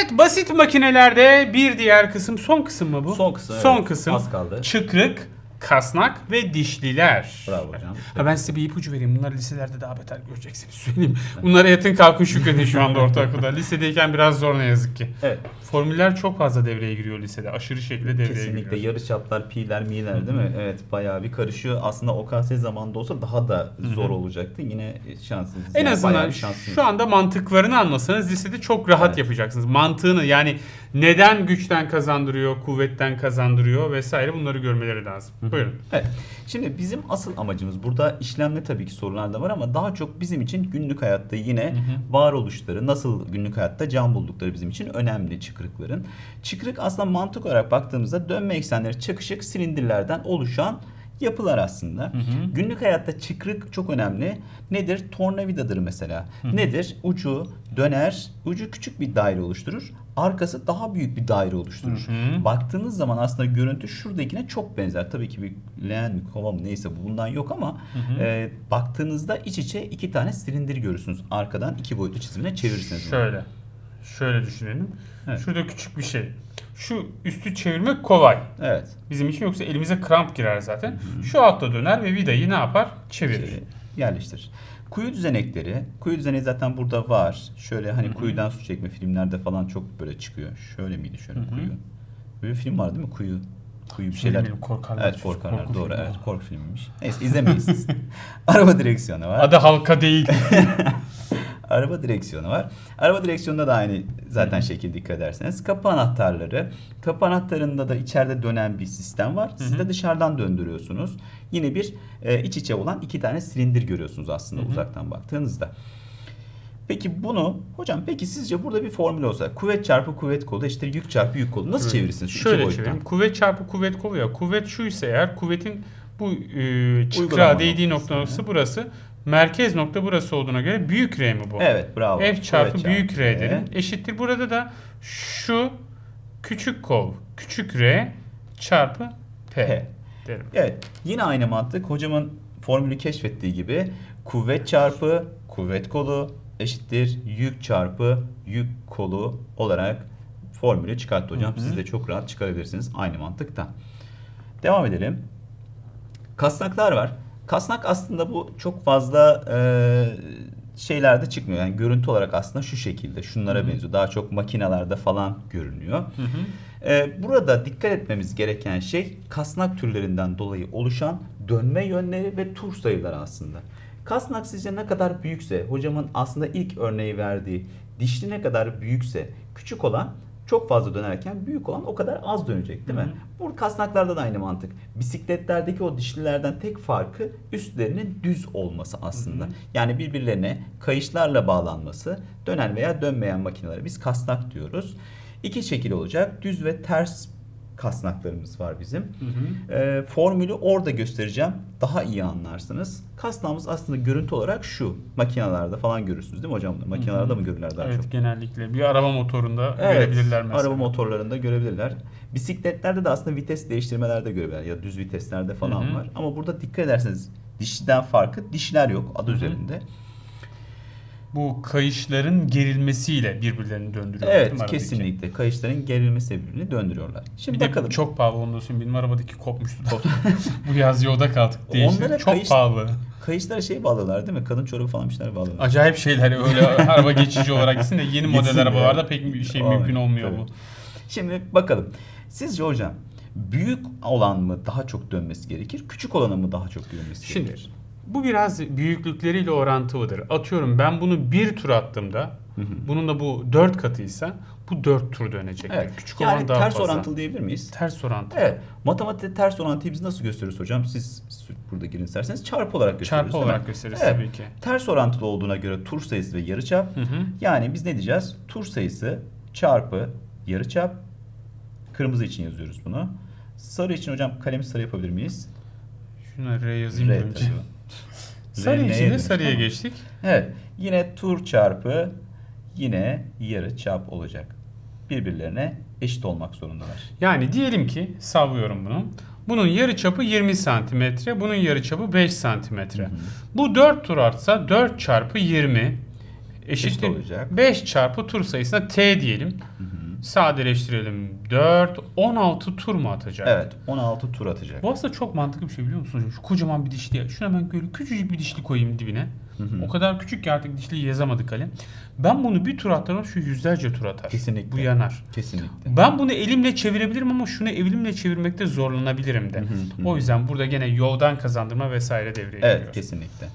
Evet basit makinelerde bir diğer kısım son kısım mı bu? Son kısım, Son evet. kısım. Az kaldı. Çıkrık, kasnak ve dişliler. Bravo hocam. Ha ben size bir ipucu vereyim. Bunları liselerde daha beter göreceksiniz söyleyeyim. Bunlara yatın kalkın şükredin şu anda ortaokulda. Lisedeyken biraz zor ne yazık ki. Evet. Formüller çok fazla devreye giriyor lisede. Aşırı şekilde devreye Kesinlikle giriyor. yarı çaplar, pi'ler, mi'ler değil mi? Evet bayağı bir karışıyor. Aslında OKS zamanında olsa daha da zor olacaktı. Yine şanssız. En Yani azından şu anda mantıklarını anlasanız lisede çok rahat Evet. yapacaksınız. Mantığını yani neden güçten kazandırıyor, kuvvetten kazandırıyor vesaire bunları görmeleri lazım. Buyurun. Evet. Şimdi bizim asıl amacımız burada işlemde tabii ki sorular da var ama daha çok bizim için günlük hayatta yine varoluşları nasıl günlük hayatta can buldukları bizim için önemli çıkrıkların. Çıkrık aslında mantık olarak baktığımızda dönme eksenleri çakışık silindirlerden oluşan yapılar aslında. Günlük hayatta çıkrık çok önemli. Nedir? Tornavidadır mesela. Nedir? Ucu döner, ucu küçük bir daire oluşturur. Arkası daha büyük bir daire oluşturur. Hı hı. Baktığınız zaman aslında görüntü şuradakine çok benzer. Tabii ki bir leğen mi kova mı neyse bu bundan yok ama e, baktığınızda iç içe iki tane silindir görürsünüz. Arkadan iki boyutlu çizimine çevirirsiniz. bunu. Şöyle. Düşünelim. Evet. Şurada küçük bir şey. Şu üstü çevirmek kolay. Evet. Bizim için yoksa elimize kramp girer zaten. Şu altta döner ve vidayı ne yapar? Çevirir. Şey, yerleştirir. Kuyu düzenekleri. Kuyu düzeneği zaten burada var. Şöyle hani kuyudan su çekme filmlerde falan çok böyle çıkıyor. Şöyle miydi şöyle kuyu? Böyle bir film var değil mi? Kuyu. Kuyu bir şeyler. Korkarlar. Evet korkarlar. korku Doğru filmi evet korku filmiymiş. Neyse izlemeyin siz. Araba direksiyonu var. Adı halka değil. Araba direksiyonu var. Araba direksiyonunda da aynı zaten şekil dikkat ederseniz. Kapı anahtarları. Kapı anahtarında da içeride dönen bir sistem var. Siz de dışarıdan döndürüyorsunuz. Yine bir e, iç içe olan iki tane silindir görüyorsunuz aslında uzaktan baktığınızda. Peki bunu hocam peki sizce burada bir formül olsa kuvvet çarpı kuvvet kolu eşittir yük çarpı yük kolu nasıl çevirirsiniz şu iki Şöyle boyuttan? çevireyim. Kuvvet çarpı kuvvet kolu ya. Kuvvet şu ise eğer kuvvetin bu e, Uygulama değdiği noktası, noktası burası. Merkez nokta burası olduğuna göre büyük R mi bu? Evet bravo. F çarpı Kuvvet büyük R derim. Eşittir. Burada da şu küçük kol küçük R çarpı P, P. derim. Evet yine aynı mantık hocamın formülü keşfettiği gibi kuvvet çarpı kuvvet kolu eşittir yük çarpı yük kolu olarak formülü çıkarttı hocam. Siz de çok rahat çıkarabilirsiniz aynı mantıkta. Devam edelim. Kasnaklar var. Kasnak aslında bu çok fazla e, şeylerde çıkmıyor. Yani görüntü olarak aslında şu şekilde. Şunlara benziyor. Daha çok makinalarda falan görünüyor. E, burada dikkat etmemiz gereken şey kasnak türlerinden dolayı oluşan dönme yönleri ve tur sayıları aslında. Kasnak sizce ne kadar büyükse, hocamın aslında ilk örneği verdiği dişli ne kadar büyükse, küçük olan çok fazla dönerken büyük olan o kadar az dönecek değil mi? Bu kasnaklarda da aynı mantık. Bisikletlerdeki o dişlilerden tek farkı üstlerinin düz olması aslında. Yani birbirlerine kayışlarla bağlanması, dönen veya dönmeyen makinelere biz kasnak diyoruz. İki şekil olacak. Düz ve ters kasnaklarımız var bizim. Ee, formülü orada göstereceğim. Daha iyi anlarsınız. Kasnağımız aslında görüntü olarak şu. Makinalarda falan görürsünüz değil mi hocam? Makinalarda mı görürler daha Evet çok? genellikle bir araba motorunda Evet, görebilirler mesela. araba motorlarında görebilirler. Bisikletlerde de aslında vites değiştirmelerde görebilirler ya düz viteslerde falan Hı hı. var. Ama burada dikkat ederseniz dişliden farkı dişler yok adı üzerinde. Bu kayışların gerilmesiyle birbirlerini döndürüyor. değil mi Evet kesinlikle kayışların gerilmesi birbirini döndürüyorlar. Şimdi Bir de bakalım. çok pahalı onu da söyleyeyim. Benim arabadaki kopmuştu. Bu yaz yolda kaldık. Değişik. Onlara Çok kayış- pahalı. Kayışlara şey bağlıyorlar değil mi? Kadın çorabı falan bir şeyler bağlıyorlar. Acayip şeyler öyle araba geçici olarak gitsin de yeni model Gitsin arabalarda pek bir şey Olmuyor, mümkün olmuyor tabii. bu. Şimdi bakalım. Sizce hocam büyük olan mı daha çok dönmesi gerekir? Küçük olanın mı daha çok dönmesi Şimdi gerekir? Bu biraz büyüklükleriyle orantılıdır. Atıyorum ben bunu bir tur attığımda bunun da bu dört katıysa bu dört tur dönecektir. Evet. Küçük yani olan daha ters fazla. orantılı diyebilir miyiz? Ters orantılı. Evet. Matematikte ters orantıyı biz nasıl gösteriyoruz hocam? Siz burada girin isterseniz çarpı olarak gösteriyoruz. Çarpı olarak gösteririz Evet. tabii ki. Ters orantılı olduğuna göre tur sayısı ve yarıçap. Hı hı. Yani biz ne diyeceğiz? Tur sayısı çarpı yarıçap. Kırmızı için yazıyoruz bunu. Sarı için hocam kalemi sarı yapabilir miyiz? Şuna R yazayım R önce. Sarı R neye için de dönüştü sarıya geçtik. Evet. Yine tur çarpı yine yarı çap olacak. Birbirlerine eşit olmak zorundalar. Yani diyelim ki sallıyorum bunu. Bunun yarı çapı 20 santimetre, bunun yarı çapı 5 santimetre. Bu 4 tur artsa 4 çarpı 20 eşittir olacak. 5 çarpı tur sayısına t diyelim. Sadeleştirelim. 4, 16 tur mu atacak? Evet 16 tur atacak. Bu aslında çok mantıklı bir şey biliyor musunuz? Şu kocaman bir dişli. Şuna hemen böyle küçücük bir dişli koyayım dibine. O kadar küçük ki artık dişliyi yazamadık kalem. Ben bunu bir tur attığımda şu yüzlerce tur atar. Kesinlikle. Bu yanar. Kesinlikle. Ben bunu elimle çevirebilirim ama şunu elimle çevirmekte zorlanabilirim de. O yüzden burada gene yoldan kazandırma vesaire devreye Evet giriyor. kesinlikle.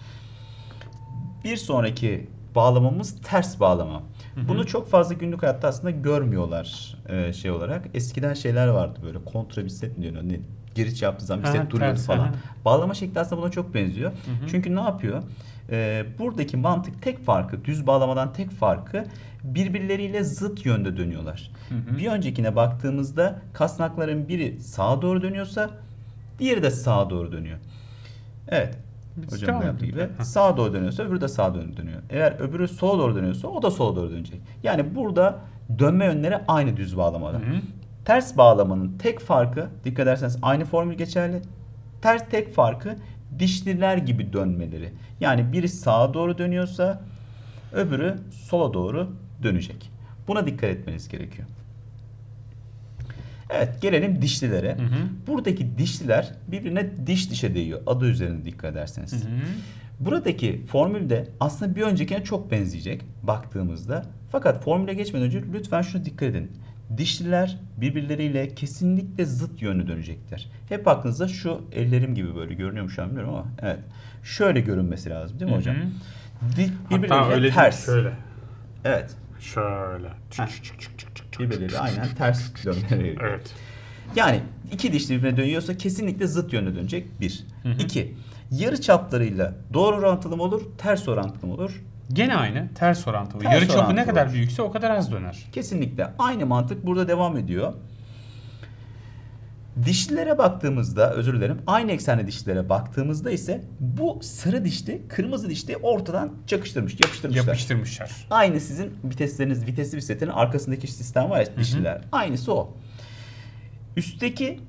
Bir sonraki bağlamamız ters bağlama. Bunu çok fazla günlük hayatta aslında görmüyorlar e, şey olarak. Eskiden şeyler vardı böyle kontra bir set diyor ne giriş yaptığı zaman bir set duruyor ters, falan. aha. Bağlama şekli aslında buna çok benziyor. Çünkü ne yapıyor? E, buradaki mantık tek farkı düz bağlamadan tek farkı birbirleriyle zıt yönde dönüyorlar. Bir öncekine baktığımızda kasnakların biri sağa doğru dönüyorsa diğeri de sağa doğru dönüyor. Evet. Hocam devam da yaptığı edelim. gibi sağa doğru dönüyorsa öbürü de sağa doğru dönüyor. Eğer öbürü sola doğru dönüyorsa o da sola doğru dönecek. Yani burada dönme yönleri aynı düz bağlamada. Hı. Ters bağlamanın tek farkı dikkat ederseniz aynı formül geçerli. Ters tek farkı dişliler gibi dönmeleri. Yani biri sağa doğru dönüyorsa öbürü sola doğru dönecek. Buna dikkat etmeniz gerekiyor. Evet gelelim dişlilere. Hı hı. Buradaki dişliler birbirine diş dişe değiyor. Adı üzerinde dikkat ederseniz. Hı hı. Buradaki formülde aslında bir öncekine çok benzeyecek baktığımızda. Fakat formüle geçmeden önce lütfen şuna dikkat edin. Dişliler birbirleriyle kesinlikle zıt yönlü dönecekler. Hep aklınızda şu ellerim gibi böyle görünüyor mu şu an bilmiyorum ama evet. Şöyle görünmesi lazım değil mi hocam? Di- Hatta birbirleriyle öyle ters. değil, şöyle. Evet. Şöyle. Çık, çık, çık, çık, Birbirleriyle aynen ters dönmeleri gerekiyor. Evet. Yani iki dişli birbirine dönüyorsa kesinlikle zıt yönde dönecek. Bir. Hı hı. İki. Yarı çaplarıyla doğru orantılı mı olur, ters orantılı mı olur? Gene aynı. Ters orantılı. Ters Yarı çapı ne kadar büyükse o kadar az döner. Kesinlikle. Aynı mantık burada devam ediyor. Dişlilere baktığımızda, özür dilerim, aynı eksenli dişlilere baktığımızda ise bu sarı dişli, kırmızı dişli ortadan çakıştırmış, yapıştırmışlar. Yapıştırmışlar. Aynı sizin vitesleriniz, vitesli bisikletin arkasındaki sistem var ya dişliler. Aynısı o. Üstteki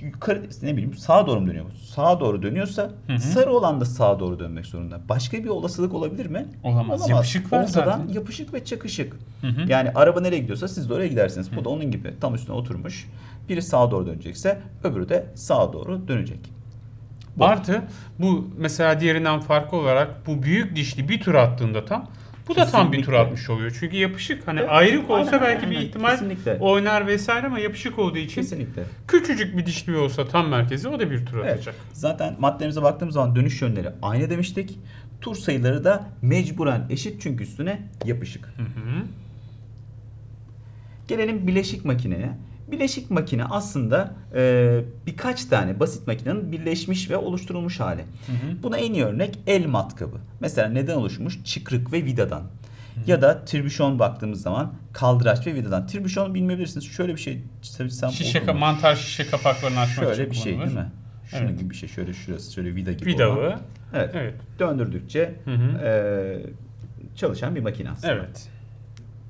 yukarı ne bileyim sağa doğru mu dönüyor? Sağa doğru dönüyorsa hı. sarı olan da sağa doğru dönmek zorunda. Başka bir olasılık olabilir mi? Olamaz. Yapışık var Ortadan zaten. yapışık ve çakışık. Hı hı. Yani araba nereye gidiyorsa siz de oraya gidersiniz. Bu da onun gibi tam üstüne oturmuş. Biri sağa doğru dönecekse öbürü de sağa doğru dönecek. Bu. Artı bu mesela diğerinden farklı olarak bu büyük dişli bir tur attığında tam bu da tam bir tur Kesinlikle. atmış oluyor. Çünkü yapışık hani Evet, ayrık olsa aynen, belki bir aynen, ihtimal kesinlikle. oynar vesaire ama yapışık olduğu için Kesinlikle. küçücük bir dişli olsa tam merkezi o da bir tur Evet. atacak. Zaten maddemize baktığımız zaman dönüş yönleri aynı demiştik. Tur sayıları da mecburen eşit çünkü üstüne yapışık. Hı hı. Gelelim bileşik makineye. Bileşik makine aslında e, birkaç tane basit makinenin birleşmiş ve oluşturulmuş hali. hı. Buna en iyi örnek el matkabı. Mesela neden oluşmuş? Çıkrık ve vidadan. Ya da tribüşon baktığımız zaman kaldıraç ve vidadan. Tribüşon bilmeyebilirsiniz. Şöyle bir şey çizsem Şişe olur mu? mantar şişe kapaklarını açmak için Şöyle bir şey değil mi? Şunun Evet. gibi bir şey. Şöyle şurası şöyle vida gibi Vidalı. olan. Evet. Evet. Döndürdükçe Hı hı. e, çalışan bir makine aslında. Evet.